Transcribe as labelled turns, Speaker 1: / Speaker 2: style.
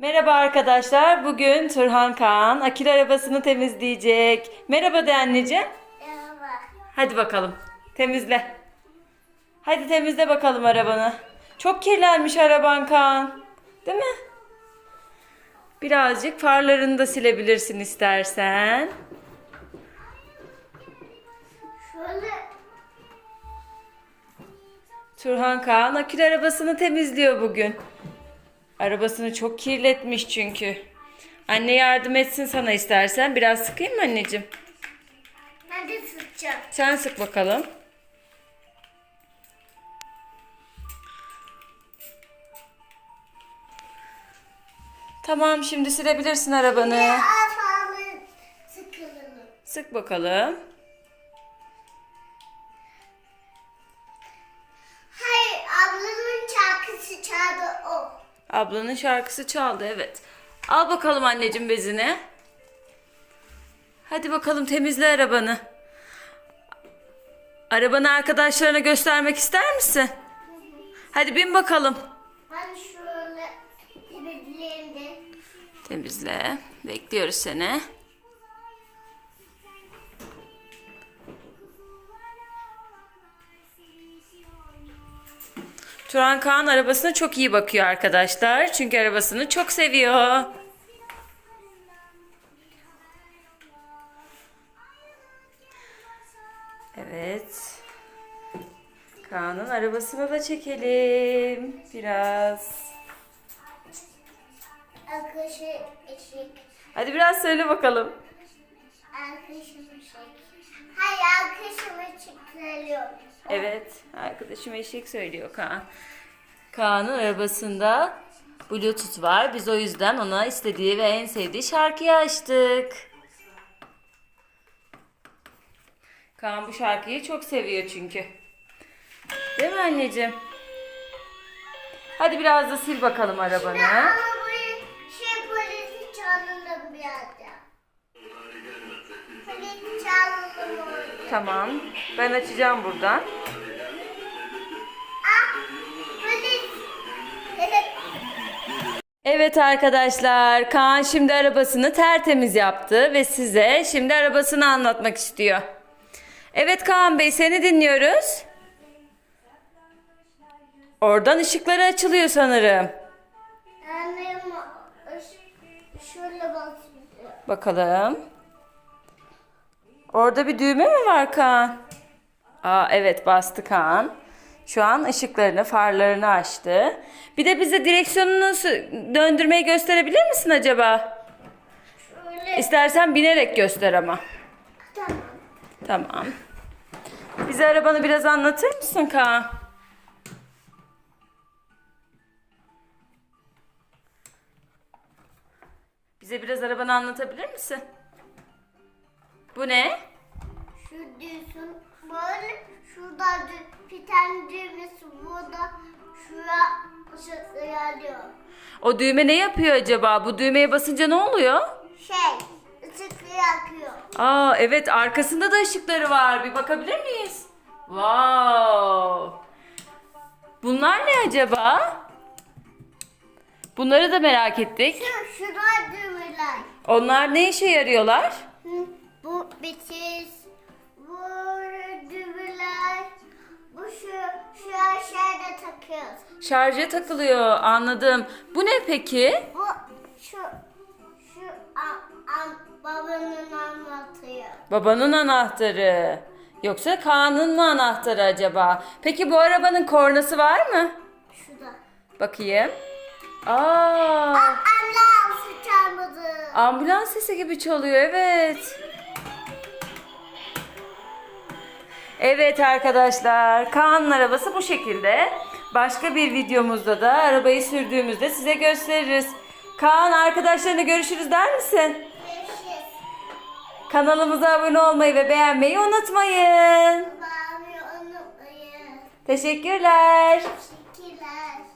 Speaker 1: Merhaba arkadaşlar. Bugün Turhan Kaan akil arabasını temizleyecek. Merhaba de anneciğim.
Speaker 2: Merhaba.
Speaker 1: Hadi bakalım. Temizle. Hadi temizle bakalım arabanı. Çok kirlenmiş araban Kaan. Değil mi? Birazcık farlarını da silebilirsin istersen.
Speaker 2: Şöyle
Speaker 1: Turhan Kaan akül arabasını temizliyor bugün. Arabasını çok kirletmiş çünkü. Anne yardım etsin sana istersen. Biraz sıkayım mı anneciğim?
Speaker 2: ben de sıkacağım.
Speaker 1: Sen sık bakalım. Tamam şimdi silebilirsin arabanı. Sık bakalım. Ablanın şarkısı çaldı evet. Al bakalım anneciğim bezini. Hadi bakalım temizle arabanı. Arabanı arkadaşlarına göstermek ister misin? Hadi bin bakalım.
Speaker 2: Ben şöyle temizleyeyim de.
Speaker 1: Temizle. Bekliyoruz seni. Turan Kaan arabasına çok iyi bakıyor arkadaşlar. Çünkü arabasını çok seviyor. Evet. Kaan'ın arabasını da çekelim. Biraz. Hadi biraz söyle bakalım.
Speaker 2: Eşik. Akışımı çıkarıyor.
Speaker 1: Evet, arkadaşım eşek söylüyor Kaan. Kaan'ın arabasında Bluetooth var. Biz o yüzden ona istediği ve en sevdiği şarkıyı açtık. Kaan bu şarkıyı çok seviyor çünkü. Değil mi anneciğim? Hadi biraz da sil bakalım arabanı.
Speaker 2: Ama bu şey polisi çalındı bir anda. Polisi çalındı.
Speaker 1: Tamam. Ben açacağım buradan. Evet arkadaşlar, Kaan şimdi arabasını tertemiz yaptı ve size şimdi arabasını anlatmak istiyor. Evet Kaan Bey, seni dinliyoruz. Oradan ışıkları açılıyor sanırım.
Speaker 2: Annem şöyle basıyor.
Speaker 1: Bakalım. Orada bir düğme mi var Kaan? Aa evet bastı Kaan. Şu an ışıklarını, farlarını açtı. Bir de bize direksiyonunu döndürmeyi gösterebilir misin acaba?
Speaker 2: Şöyle.
Speaker 1: İstersen binerek göster ama.
Speaker 2: Tamam.
Speaker 1: Tamam. Bize arabanı biraz anlatır mısın Kaan? Bize biraz arabanı anlatabilir misin? Bu ne?
Speaker 2: Şu diyorsun böyle şurada bir tane düğmesi burada şuraya yanıyor.
Speaker 1: O düğme ne yapıyor acaba? Bu düğmeye basınca ne oluyor?
Speaker 2: Şey ışıklı yakıyor.
Speaker 1: Aa evet arkasında da ışıkları var. Bir bakabilir miyiz? Wow. Bunlar ne acaba? Bunları da merak ettik.
Speaker 2: Şu şurada düğmeler.
Speaker 1: Onlar ne işe yarıyorlar?
Speaker 2: Bu bitiş. Bu şu şu aşağıda takıyoruz.
Speaker 1: Şarja takılıyor anladım. Bu ne peki?
Speaker 2: Bu şu şu am, am, babanın anlatıyor.
Speaker 1: Babanın anahtarı. Yoksa Kaan'ın mı anahtarı acaba? Peki bu arabanın kornası var mı?
Speaker 2: Şurada.
Speaker 1: Bakayım. Aa,
Speaker 2: Ambulans çalmadı.
Speaker 1: ambulans sesi gibi çalıyor evet. Evet arkadaşlar, Kaan'ın arabası bu şekilde. Başka bir videomuzda da arabayı sürdüğümüzde size gösteririz. Kaan arkadaşlarına görüşürüz der misin?
Speaker 2: Görüşürüz.
Speaker 1: Kanalımıza abone olmayı ve beğenmeyi unutmayın.
Speaker 2: Bağırmayı unutmayın.
Speaker 1: Teşekkürler.
Speaker 2: Teşekkürler.